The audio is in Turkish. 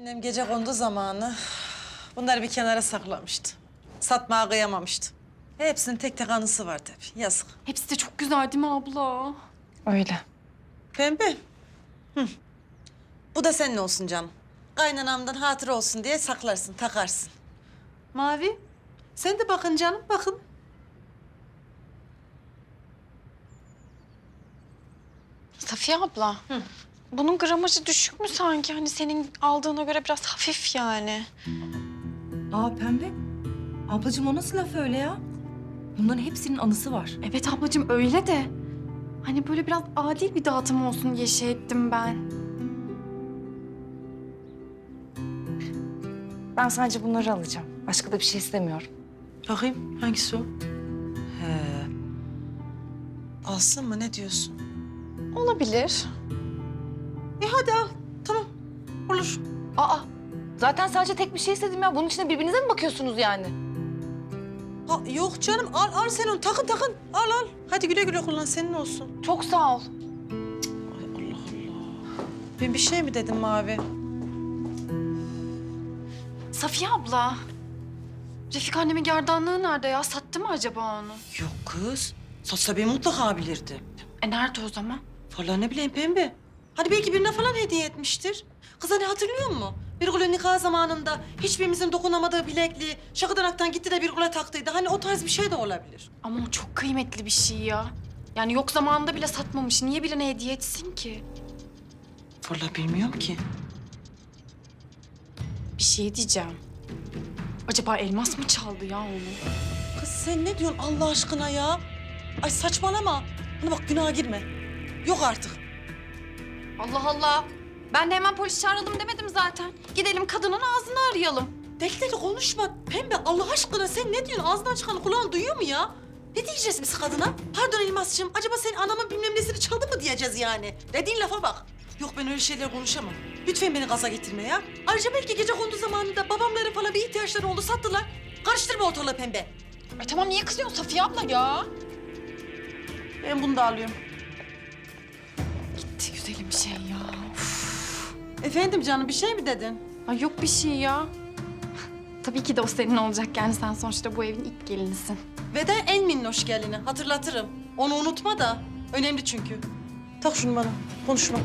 Annem gece kondu zamanı bunları bir kenara saklamıştı. Satmaya kıyamamıştı. Hepsinin tek tek anısı var tabii. Yazık. Hepsi de çok güzel değil mi abla? Öyle. Pembe. Hı. Bu da senin olsun canım. Kaynanamdan hatıra olsun diye saklarsın, takarsın. Mavi. Sen de bakın canım, bakın. Safiye abla. Bunun gramajı düşük mü sanki? Hani senin aldığına göre biraz hafif yani. Aa pembe. Ablacığım o nasıl laf öyle ya? Bunların hepsinin anısı var. Evet ablacığım öyle de. Hani böyle biraz adil bir dağıtım olsun diye şey ettim ben. Ben sadece bunları alacağım. Başka da bir şey istemiyorum. Bakayım, hangisi o? He. Alsın mı, ne diyorsun? Olabilir. Hadi al, tamam. Olur. Aa zaten sadece tek bir şey istedim ya. Bunun içine birbirinize mi bakıyorsunuz yani? Ha, yok canım, al al sen onu, takın takın. Al al. Hadi güle güle kullan, senin olsun. Çok sağ ol. Ay Allah Allah. Ben bir şey mi dedim Mavi? Safiye abla. Refik annemin gerdanlığı nerede ya? Sattı mı acaba onu? Yok kız. Satsa ben mutlaka bilirdim. E nerede o zaman? Falan ne bileyim pembe. Hani belki birine falan hediye etmiştir. Kız hani hatırlıyor musun? Bir gülün nikah zamanında hiçbirimizin dokunamadığı bilekliği şakadanaktan gitti de bir güle taktıydı. Hani o tarz bir şey de olabilir. Ama o çok kıymetli bir şey ya. Yani yok zamanında bile satmamış. Niye birine hediye etsin ki? Vallahi bilmiyorum ki. Bir şey diyeceğim. Acaba elmas mı çaldı ya onu? Kız sen ne diyorsun Allah aşkına ya? Ay saçmalama. Bana bak günaha girme. Yok artık. Allah Allah. Ben de hemen polis çağıralım demedim zaten. Gidelim kadının ağzını arayalım. Deli deli konuşma. Pembe Allah aşkına sen ne diyorsun? Ağzından çıkanı kulağın duyuyor mu ya? Ne diyeceğiz biz kadına? Pardon Elmas'cığım, acaba senin anamın bilmem nesini çaldı mı diyeceğiz yani? Dediğin lafa bak. Yok ben öyle şeyler konuşamam. Lütfen beni gaza getirme ya. Ayrıca belki gece kondu zamanında babamların falan bir ihtiyaçları oldu sattılar. Karıştırma ortalığı pembe. Ay tamam niye kızıyorsun Safiye abla ya? Ben bunu da alıyorum. Şey ya. Efendim canım bir şey mi dedin? Ay yok bir şey ya. Tabii ki de o senin olacak yani sen sonuçta bu evin ilk gelinisin. Ve de en minnoş gelini hatırlatırım. Onu unutma da. Önemli çünkü. Tak şunu bana. Konuşma.